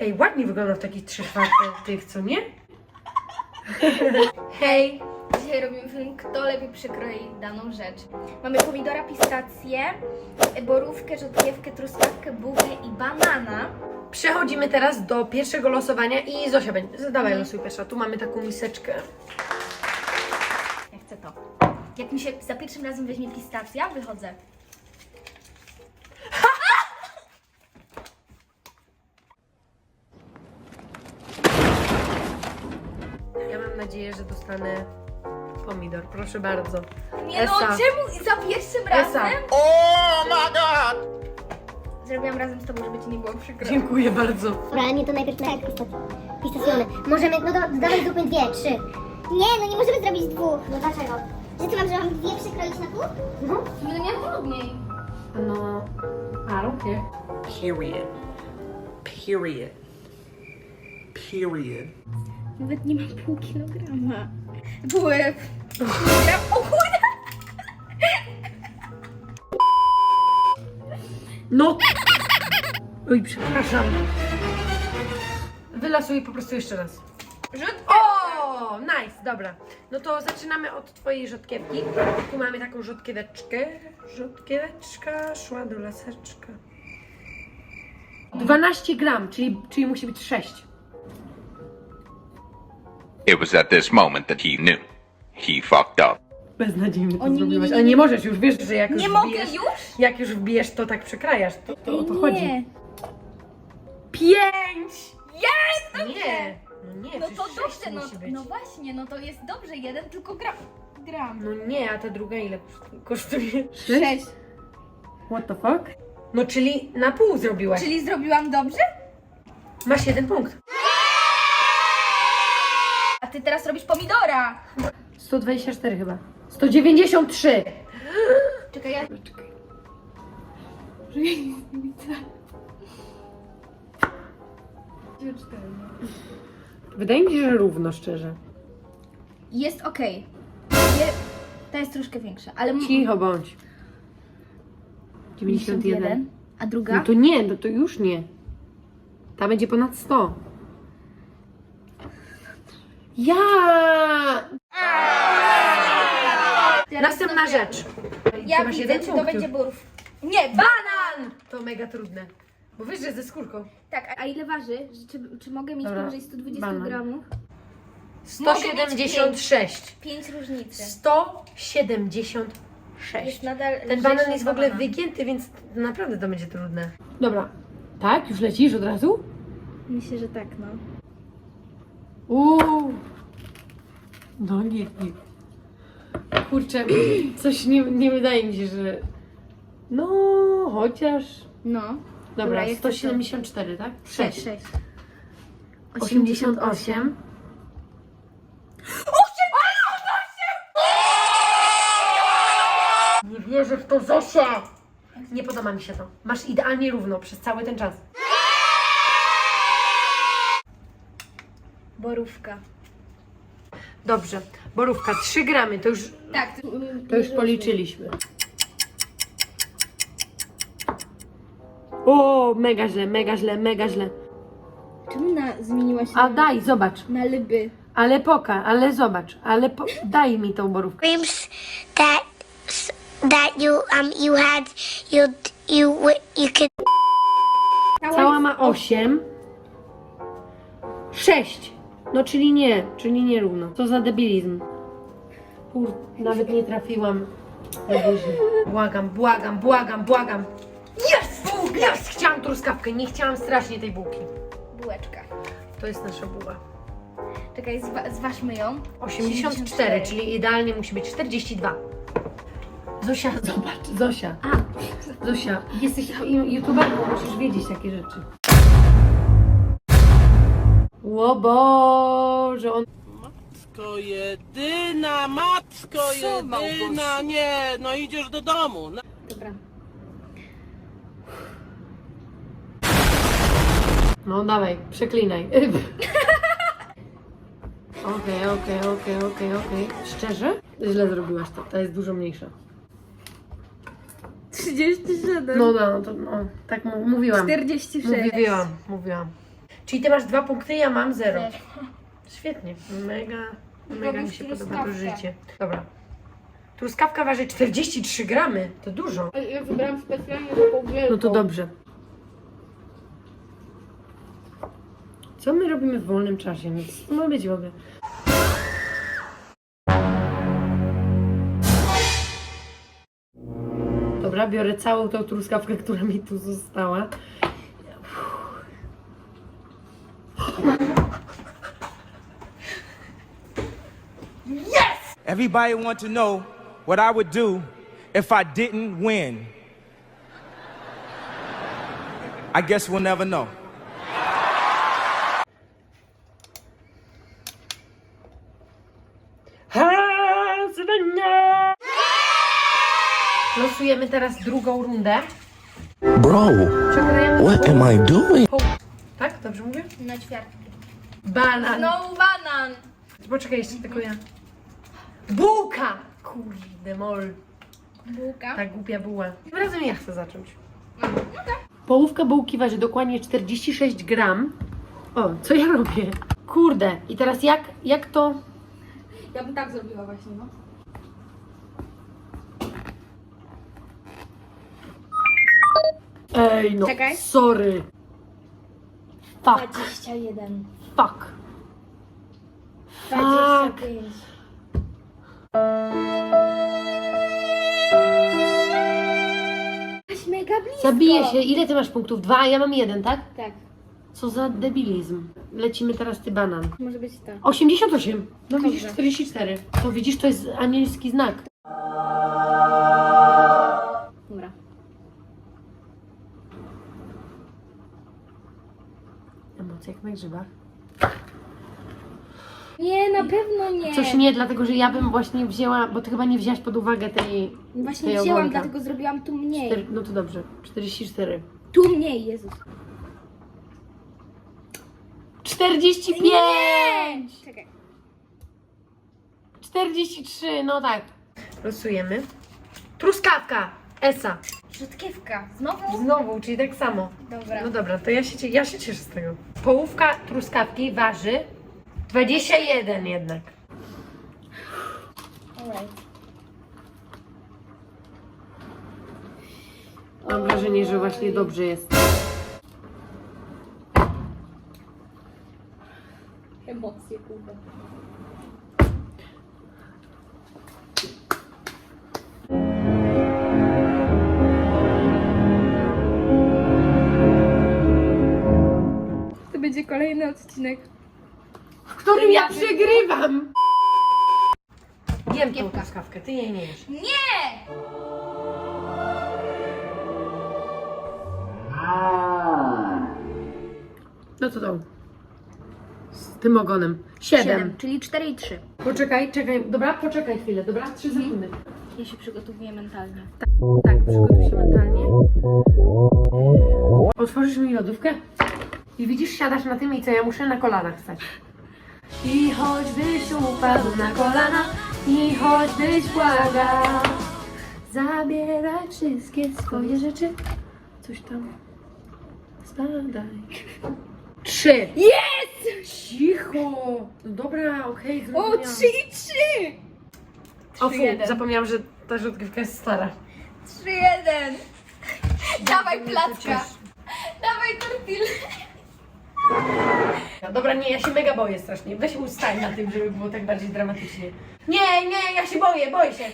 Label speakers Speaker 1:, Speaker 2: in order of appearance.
Speaker 1: Ej, ładnie wygląda w takich trzy czwarte tych, co nie? Hej!
Speaker 2: Dzisiaj robimy film, kto lepiej przykroi daną rzecz. Mamy pomidora, pistację, borówkę, rzodkiewkę, truskawkę, bułkę i banana.
Speaker 1: Przechodzimy teraz do pierwszego losowania i Zosia będzie. Zadawaj,
Speaker 2: Mhm.
Speaker 1: losuj pierwsza. Tu mamy taką miseczkę.
Speaker 2: Ja chcę to. Jak mi się za pierwszym razem weźmie pistacja, wychodzę.
Speaker 1: Nadzieję, że dostanę pomidor. Proszę bardzo.
Speaker 2: Nie no,
Speaker 1: Esa.
Speaker 2: czemu za pierwszym
Speaker 1: Esa.
Speaker 2: razem?
Speaker 3: Oh my god!
Speaker 2: Zrobiłam razem z tobą, żeby ci nie było przykro.
Speaker 1: Dziękuję bardzo.
Speaker 4: Dobra, nie to najpierw tak, pistac- pistacjony. Możemy, no to dawaj zróbmy dwie, trzy. Nie, no nie możemy zrobić dwóch. No dlaczego? Że ty mam, że mam dwie przykroić na pół? No.
Speaker 2: Będę miała trudniej.
Speaker 1: No, I don't care.
Speaker 3: Period. Period. Period.
Speaker 2: Nawet nie mam pół kilograma. Kilogram? O kurde!
Speaker 1: No! Oj, przepraszam. Wylosuj po prostu jeszcze raz.
Speaker 2: Rzut?
Speaker 1: O, nice, dobra. No to zaczynamy od twojej rzodkiewki. Tu mamy taką rzodkieweczkę. Rzodkieweczka szła do laseczka. 12 gram, czyli, czyli musi być 6.
Speaker 5: It was at this moment that he knew. He fucked up.
Speaker 1: Beznadziejnie to
Speaker 2: O nie, nie,
Speaker 1: zrobiłaś.
Speaker 2: nie,
Speaker 1: Ale
Speaker 2: nie.
Speaker 1: nie możesz już, wiesz, że jak już
Speaker 2: Nie mogę
Speaker 1: wbijesz,
Speaker 2: już?
Speaker 1: Jak już wbijesz, to tak przekrajasz. To, to o to
Speaker 2: Nie.
Speaker 1: chodzi. Pięć!
Speaker 2: Jest! Dobrze!
Speaker 1: Nie! No nie,
Speaker 2: No
Speaker 1: przecież
Speaker 2: to
Speaker 1: sześć
Speaker 2: dobrze, no,
Speaker 1: musi być.
Speaker 2: no właśnie, no to jest dobrze, jeden tylko gram. gram.
Speaker 1: No nie, a ta druga ile kosztuje?
Speaker 2: Sześć.
Speaker 1: What the fuck? No czyli na pół zrobiłaś.
Speaker 2: Czyli zrobiłam dobrze?
Speaker 1: Masz jeden punkt.
Speaker 2: Ty teraz robisz pomidora.
Speaker 1: 124 chyba. 193!
Speaker 2: Czekaj, ja...
Speaker 1: Wydaje mi się, że równo, szczerze.
Speaker 2: Jest okej. Je... Ta jest troszkę większa, ale... m-
Speaker 1: Cicho bądź. 91.
Speaker 2: A druga?
Speaker 1: No to nie, no to już nie. Ta będzie ponad 100. Ja! Następna rzecz.
Speaker 2: Ja
Speaker 1: masz
Speaker 2: widzę,
Speaker 1: jeden
Speaker 2: czy to
Speaker 1: punkt
Speaker 2: będzie
Speaker 1: już.
Speaker 2: borów. Nie, ba...
Speaker 1: Banan! To mega trudne. Bo wiesz, że ze skórką.
Speaker 2: Tak, a- ile waży? Że Czy, czy mogę mieć
Speaker 1: Dobra,
Speaker 2: powyżej 120
Speaker 1: banan.
Speaker 2: gramów?
Speaker 1: 176.
Speaker 2: 5 różnicy.
Speaker 1: 176.
Speaker 2: Jest nadal
Speaker 1: Ten banan
Speaker 2: lżejszy
Speaker 1: jest w
Speaker 2: od
Speaker 1: ogóle
Speaker 2: banana.
Speaker 1: wygięty, więc naprawdę to będzie trudne. Dobra. Tak? Już lecisz od razu?
Speaker 2: Myślę, że tak, no.
Speaker 1: Uuu. No nie, nie. Kurczę, coś nie, nie wydaje mi się, że... No, chociaż...
Speaker 2: No.
Speaker 1: Dobra,
Speaker 2: jak
Speaker 1: 174, tak?
Speaker 2: 6, 6.
Speaker 1: 88. Nie wierzę w to, Zosia! Nie podoba mi się to. Masz idealnie równo przez cały ten czas.
Speaker 2: Borówka.
Speaker 1: Dobrze. Borówka, 3 gramy, to już,
Speaker 2: Tak.
Speaker 1: to już policzyliśmy. O, mega źle, mega źle, mega źle.
Speaker 2: Czemu na, zmieniła się
Speaker 1: A daj, zobacz.
Speaker 2: na lyby?
Speaker 1: Ale poka, ale zobacz, ale po... daj mi tą borówkę.
Speaker 6: dreams that that you um you had you you w- you could
Speaker 1: Cała ma 8. 6. No czyli nie, czyli nie równo. Co za debilizm. Kur... Nawet nie trafiłam na buzi. Błagam, błagam, błagam, błagam. Jest! Jest! Chciałam truskawkę, nie chciałam strasznie tej bułki.
Speaker 2: Bułeczka.
Speaker 1: To jest nasza buła.
Speaker 2: Czekaj, zwa, zważmy ją.
Speaker 1: 84, czyli idealnie musi być 42. Zosia, zobacz, Zosia.
Speaker 2: A,
Speaker 1: Zosia, jesteś youtuberką, musisz wiedzieć takie rzeczy. Ło Boże, on...
Speaker 7: Matko jedyna, matko jedyna, nie, no idziesz do domu. No.
Speaker 2: dobra.
Speaker 1: No dawaj, przeklinaj. Okej, okej, okej, okej, okej. Szczerze? Źle zrobiłaś to, ta jest dużo mniejsza.
Speaker 2: 37.
Speaker 1: No, no, to, no tak mu- mówiłam.
Speaker 2: 46.
Speaker 1: Mówiłam, mówiłam. Czyli ty masz dwa punkty, ja mam zero. Świetnie. Mega, mega mi się podoba to życie. Dobra. Truskawka waży 43 gramy. To dużo.
Speaker 2: Ja wybrałam specjalnie taką wielką.
Speaker 1: No to dobrze. Co my robimy w wolnym czasie? No, to ma być w ogóle? Dobra, biorę całą tą truskawkę, która mi tu została.
Speaker 8: Everybody want to know what I would do if I didn't win. I guess we'll never know.
Speaker 1: Losujemy teraz drugą rundę.
Speaker 9: Bro,
Speaker 1: Przegrajemy
Speaker 9: what am I doing?
Speaker 1: Tak? Dobrze mówię?
Speaker 2: Na ćwiartki.
Speaker 1: Banan.
Speaker 2: Znowu banan.
Speaker 1: Poczekaj jeszcze tylko ja. Bułka! Kurde, mol.
Speaker 2: Bułka.
Speaker 1: Ta głupia buła. Tym razem ja chcę zacząć. Połówka bułki waży dokładnie 46 gram. O, co ja robię? Kurde, i teraz jak, jak to...
Speaker 2: Ja bym tak zrobiła właśnie, no.
Speaker 1: Ej, no,
Speaker 2: Czekaj.
Speaker 1: sorry. Fuck,
Speaker 2: 21.
Speaker 1: fuck.
Speaker 2: 25. Jesteś mega blisko.
Speaker 1: Zabiję się. Ile ty masz punktów? Dwa, a ja mam jeden, tak?
Speaker 2: Tak.
Speaker 1: Co za debilizm. Lecimy teraz ty banan.
Speaker 2: Może być tak.
Speaker 1: 88. No widzisz,
Speaker 2: Dobrze.
Speaker 1: 44. To widzisz, to jest anielski znak.
Speaker 2: Dobra.
Speaker 1: Emocje jak na grzybach.
Speaker 2: Nie, na pewno nie.
Speaker 1: Coś nie, dlatego że ja bym właśnie wzięła, bo ty chyba nie wzięłaś pod uwagę tej...
Speaker 2: Właśnie
Speaker 1: tej
Speaker 2: wzięłam,
Speaker 1: ogonka.
Speaker 2: dlatego zrobiłam tu mniej.
Speaker 1: No to dobrze, 44.
Speaker 2: Tu mniej, Jezus.
Speaker 1: 45!
Speaker 2: Czekaj.
Speaker 1: 43, no tak. Losujemy. Truskawka! Esa.
Speaker 2: Rzutkiewka. Znowu?
Speaker 1: Znowu, czyli tak samo.
Speaker 2: Dobra.
Speaker 1: No dobra, to ja się, cie- ja się cieszę z tego. Połówka truskawki waży 21 jednak.
Speaker 2: Alright.
Speaker 1: Mam wrażenie, że właśnie dobrze jest.
Speaker 2: Emocje, kurde. To będzie kolejny odcinek.
Speaker 1: W którym ja przegrywam! Jem tą
Speaker 2: Kiepka.
Speaker 1: truskawkę, ty jej nie jesz.
Speaker 2: Nie!
Speaker 1: No to tą. Z tym ogonem. 7.
Speaker 2: czyli 4 i 3.
Speaker 1: Poczekaj, czekaj, dobra, poczekaj chwilę, dobra? 3 sekundy.
Speaker 2: Ja się przygotowuję mentalnie.
Speaker 1: Tak, przygotuj się mentalnie. Otworzysz mi lodówkę i widzisz, siadasz na tym i co ja muszę na kolanach stać. I choćbyś upadł na kolana, i choćbyś błagał, zabieraj wszystkie swoje rzeczy, coś tam spadaj. Trzy. Jest! Cicho! No dobra, okej,
Speaker 2: O,
Speaker 1: zrozumiałam.
Speaker 2: 3 i 3!
Speaker 1: O fu,
Speaker 2: 3-1.
Speaker 1: zapomniałam, że ta rzutkiewka jest stara.
Speaker 2: 3-1! Dawaj
Speaker 1: mnie to
Speaker 2: placka!
Speaker 1: cieszy.
Speaker 2: Dawaj tortillę!
Speaker 1: Dobra, nie, ja się mega boję strasznie. Weź ustań na tym, żeby było tak bardziej dramatycznie. Nie, nie, ja się boję, boję się.